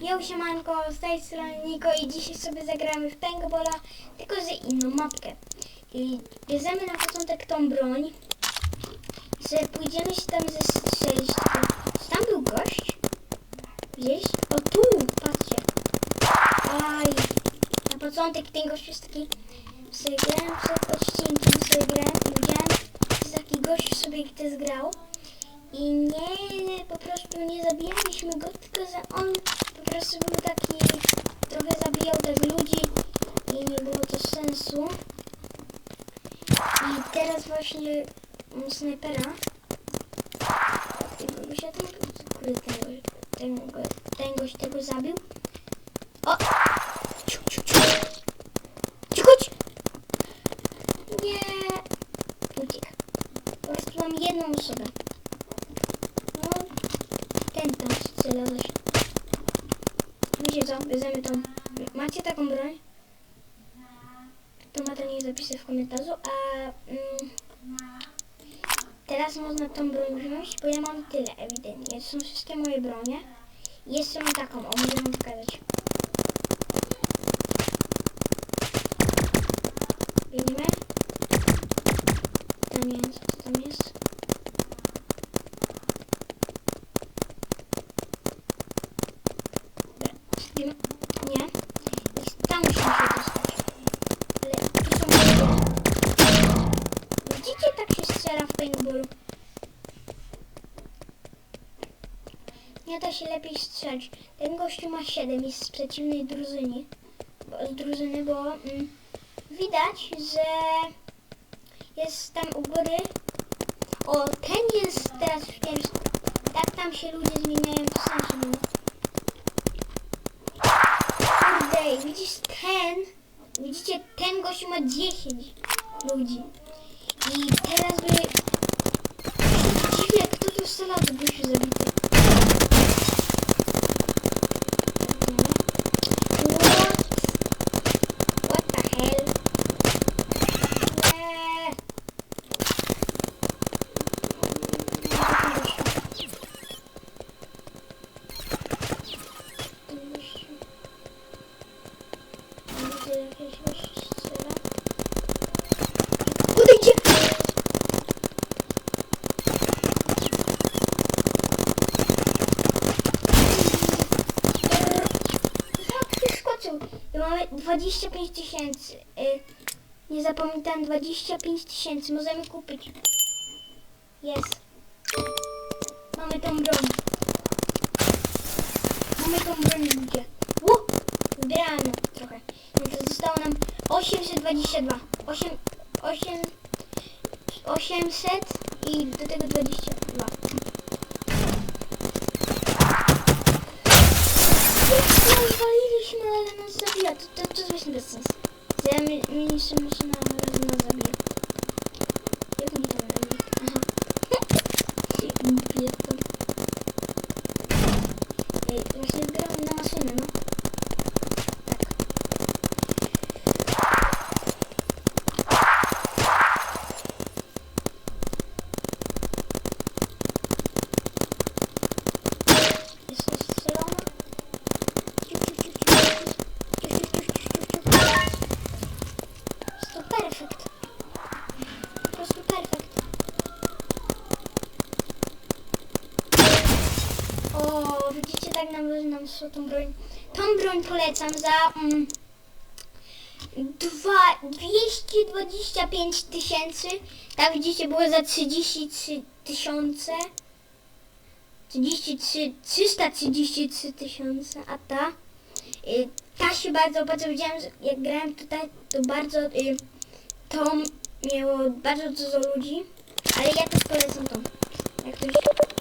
Yo, siemanko, z tej strony Niko i dzisiaj sobie zagramy w Paintballa, tylko z inną mapkę. I bierzemy na początek tą broń, że pójdziemy się tam zestrzelić. Czy tam był gość? Gdzieś? O tu, patrzcie. Aj, na początek ten gość jest taki, sobie grałem przed odcinkiem, sobie grałem i widziałem, że taki gość sobie gdy zgrał. I nie, po prostu nie zabijaliśmy go, tylko że on po prostu był taki, trochę zabijał tak ludzi i nie było to sensu. I teraz właśnie mam snajpera. I by się ten, ten, ten, ten gość tego zabił. O! Ciu, ciu, ciu. Cicho, cicho. Nie. Uciekł. Po prostu mam jedną osobę. No, ten tam strzela coś. Bierzemy tą. Macie taką broń? To ma to niech zapisze w komentarzu, a mm, teraz można tą broń wziąć, bo ja mam tyle ewidentnie. Są wszystkie moje bronie. Jeszcze mam taką, o mogę wam pokazać. Widzimy? Tam jest, co tam jest? Nie. Nie. I Tam musimy się dostać. Ale tu są... Widzicie, tak się strzela w paintballu. Nie da się lepiej strzelać. Ten gościu ma 7, jest z przeciwnej drużyny. Bo, z drużyny, bo mm, widać, że jest tam u góry. O, ten jest teraz w pierwszym. Tak tam się ludzie zmieniają w sensie. no. Kurde, widzisz ten, widzicie, ten gościu ma 10 ludzi. I teraz by... Dziwne, kto tu strzela do gościu zabity. I mamy 25 tysięcy. Y, nie zapamiętałem 25 tysięcy. Możemy kupić. Jest. Mamy tą broń. Mamy tą broń ludzie. Ło! Trochę. No zostało nam 822. 8, 8, 800 i do tego 22. Neredesiniz? Zemin isim. Tą broń. Tą broń polecam za mm, dwa, 225 tysięcy. Tak widzicie, było za 33 tysiące. 33, 333 tysiące, a ta, y, ta się bardzo, bardzo widziałem, jak grałem tutaj, to bardzo, y, to miało bardzo dużo ludzi, ale ja też polecam tą. Jak.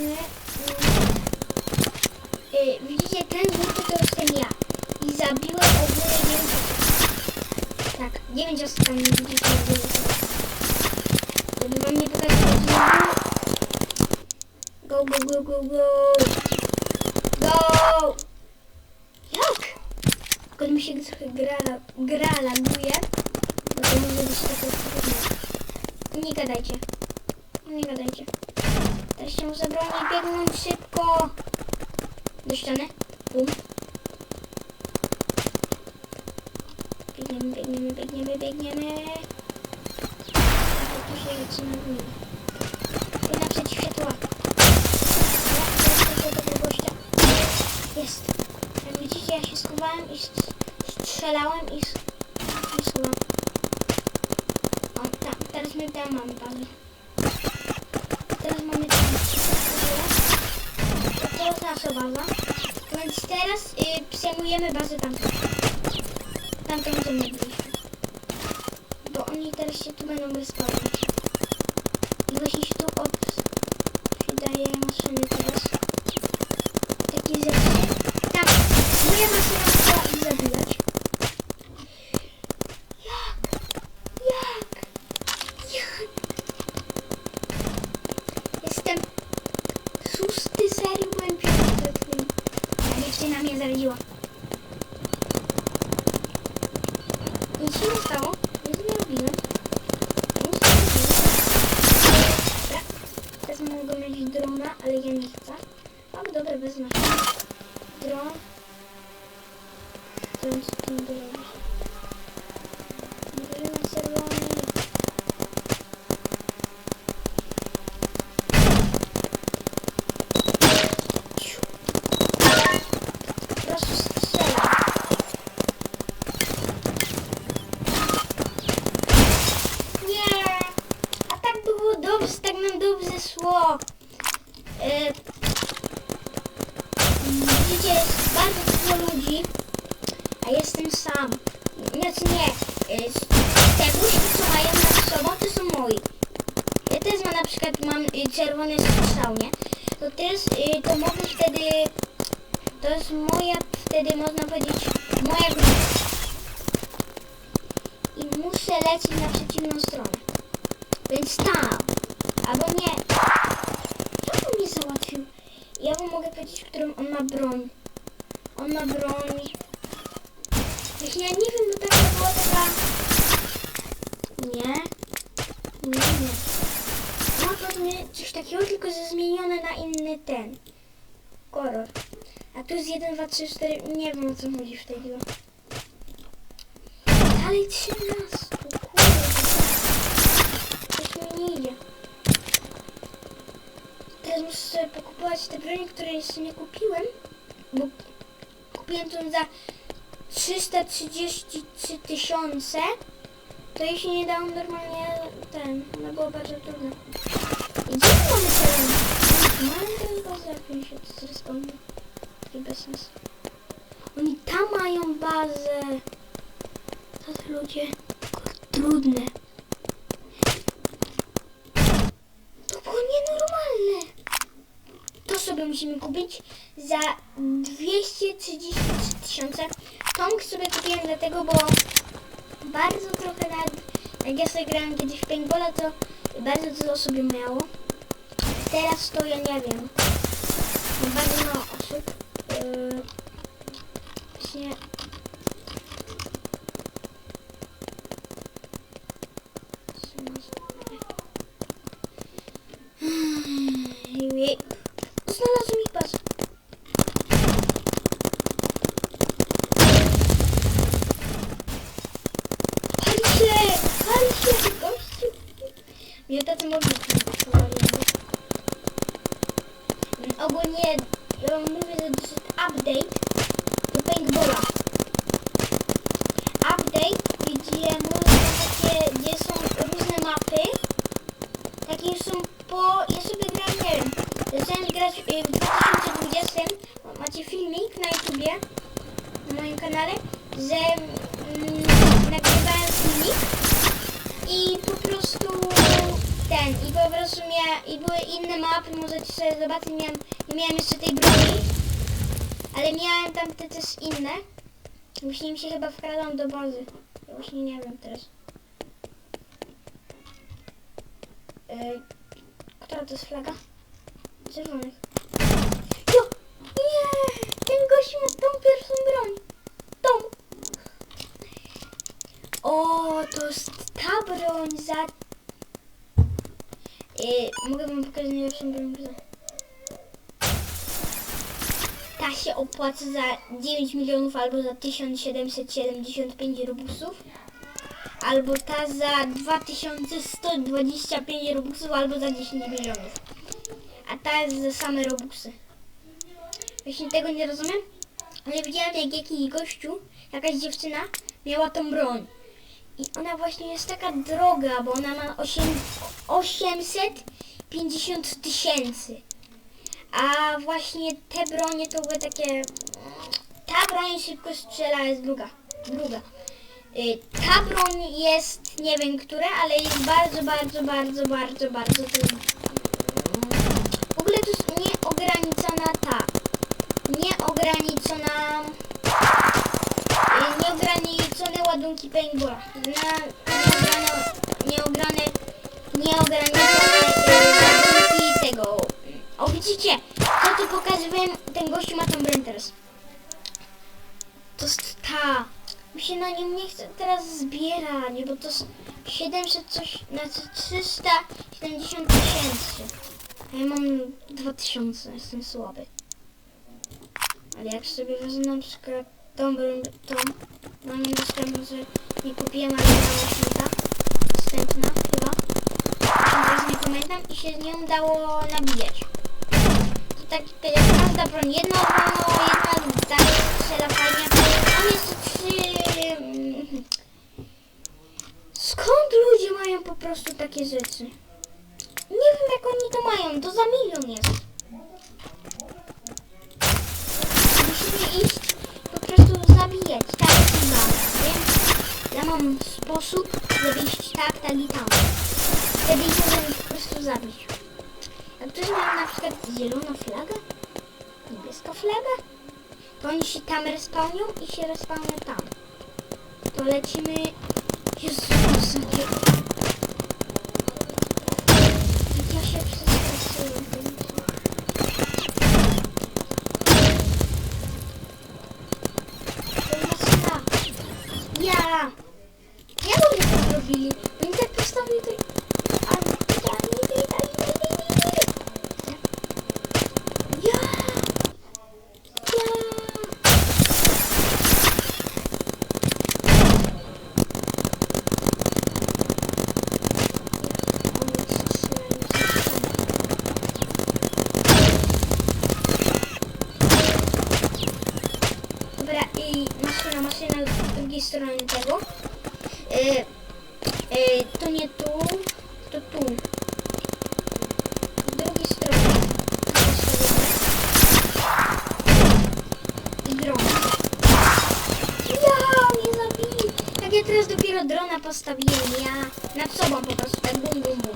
Popatrzmy, mm, y, widzicie, ten żółty to jestem ja. I zabiłem ogólnie 9 Tak, 9 tymi ciastkami widzicie jak będzie Żeby wam nie pokazywać znowu. Go, go, go, go, go. Go! Jak? Tylko mi się trochę gra, gra laguje. Bo to może być takie trudne. Nie gadajcie. Nie gadajcie. Się mu zabroni biegnąć szybko. Do ściany. Bum. Biegniemy, biegniemy, biegniemy, biegniemy. Tu się zaczyna gmina. Tu naprzeciw tego gościa. Jest. Jak widzicie, ja się schowałem i st- strzelałem i, i schowałem. O, tam, teraz my tam mamy bazę. Baza. Więc teraz y, przejmujemy bazę tamtą. Tamtą, gdzie my byliśmy. Bo oni teraz się tu będą respawnić. I właśnie się tu od... przydaje maszyny czerwony strzał, nie? To też, to mogę wtedy, to jest moja, wtedy można powiedzieć, moja grupa. I muszę lecieć na przeciwną stronę. Więc tam, albo nie. Jak on mnie załatwił? Ja wam mogę powiedzieć, którą on ma broń. On ma broń. Jak ja nie wiem, bo taka była taka... Nie. Nie, nie. Pewnie coś takiego, tylko że zmienione na inny ten. Kolor. A tu jest 1, 2, 3, 4. Nie wiem o co chodzi w tej grze. Dalej 13. Kurde. Coś mi nie idzie. Teraz muszę sobie pokupować te broni, które jeszcze nie kupiłem. Bo kupiłem to za 333 tysiące. To jeśli nie dałem normalnie ten, no było bardzo trudne. Gdzie my mamy teren? Mamy teraz bazę, jak mi się to. Taki bez sensu. Oni tam mają bazę. To ludzie trudne. To było nienormalne. To sobie musimy kupić za 233 tysiące. Tong sobie kupiłem dlatego, bo bardzo trochę nad... Jak ja sobie grałem kiedyś w paintballa, to bardzo dużo ją miało. Teraz to ja nie wiem. Bardzo mało osób. Yy, właśnie... Znalazłem ich pas. Pali się! Gościu! Ja tacy mogli i były inne mapy, możecie sobie zobaczyć, miałem, nie miałem jeszcze tej broni, ale miałem tam te też inne. Właśnie mi się chyba wkradam do bazy. Ja właśnie nie wiem teraz. Yy, która to jest flaga? Czerwonych. Jo! Nie! Ten gość ma tą pierwszą broń. Tą! O, to jest ta broń za Yy, mogę wam pokazać najlepszą broń. Ta się opłaca za 9 milionów albo za 1775 robusów. Albo ta za 2125 robuxów albo za 10 milionów. A ta jest za same robuxy. Właśnie tego nie rozumiem. Ale widziałam jak jakiś gościu, jakaś dziewczyna miała tą broń. I ona właśnie jest taka droga, bo ona ma 8, 850 tysięcy. A właśnie te bronie to były takie... Ta broń szybko strzela, jest druga. Druga. Y, Ta broń jest, nie wiem która, ale jest bardzo, bardzo, bardzo, bardzo, bardzo trudna. W ogóle to jest nieograniczona ta. Nieograniczona... ładunki paintballa. Na nieograne... Nieograniczone ładunki tego... O widzicie, co tu pokazywałem, ten gościu ma broń teraz. To jest ta. Mi się na nim nie chce teraz zbierać, bo to jest 700 coś, znaczy 370 tysięcy. A ja mam 2000, jestem słaby. Ale jak sobie wezmę na przykład tą tą, no nie dostępną, że nie kupiłem, ale święta. Dostępna chyba. Teraz nie pamiętam i się z nią dało nabijać. To tak jak każda broń, jedna obrono, jedna daje strzela fajnie, on jest trzy... mm, Skąd ludzie mają po prostu takie rzeczy? Nie wiem jak oni to mają, to za milion jest. Sposób, żeby iść tak, tak i tam. Wtedy ich możemy po prostu zabić. A ktoś ma na przykład zieloną flagę? Niebieska flaga? To oni się tam respawnią i się respawnią tam. To lecimy... Jezus, jakie... z drugiej strony tego. Y, y, to nie tu, to tu. Z drugiej strony. I dron. Ja, mnie zabili. Jak ja teraz dopiero drona postawiłem, ja nad sobą po prostu tak bum, bum, bum.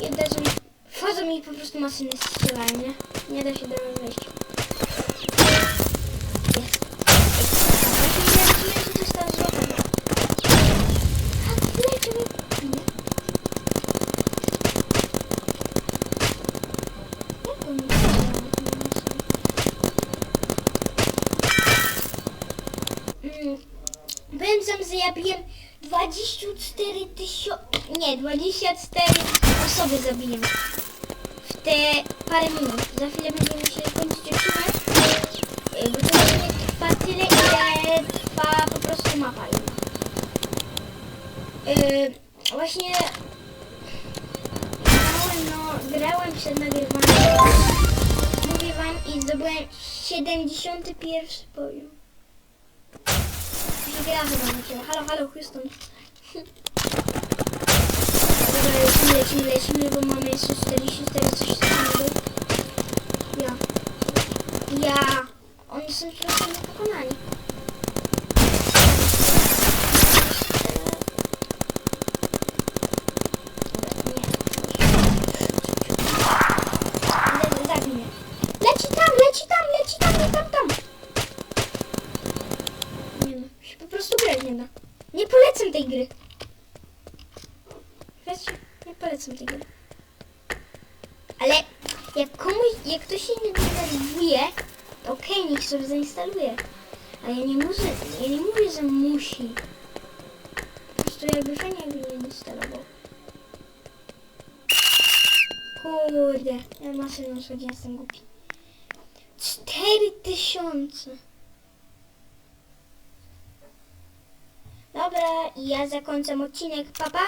I uderzą, wchodzą mi po prostu maszyny strzelają, nie? Nie da się do wejść. Nie, 24 osoby zabiłem. W te parę minut. Za chwilę będziemy się kończyć odcinek. y, Bo to właśnie trwa tyle, ile trwa po prostu mapa. Yy, właśnie... Grałem, no, grałem przed nagrywaniem. Mówię wam i zdobyłem 71 poziom. Gra chyba ciebie. Halo, halo, Houston. Dobra, lecimy, lecimy, lecimy, bo mamy jeszcze 44 Ale jak komuś, jak ktoś inny denerwuje, to okej, niech sobie zainstaluje. Ale ja nie muszę, ja nie mówię, że musi. Po prostu jakby fajnie jakby nie instalował. Kurde, ja maszyną schodzi, jestem głupi. Cztery tysiące. Dobra, i ja zakończę odcinek. Pa, pa!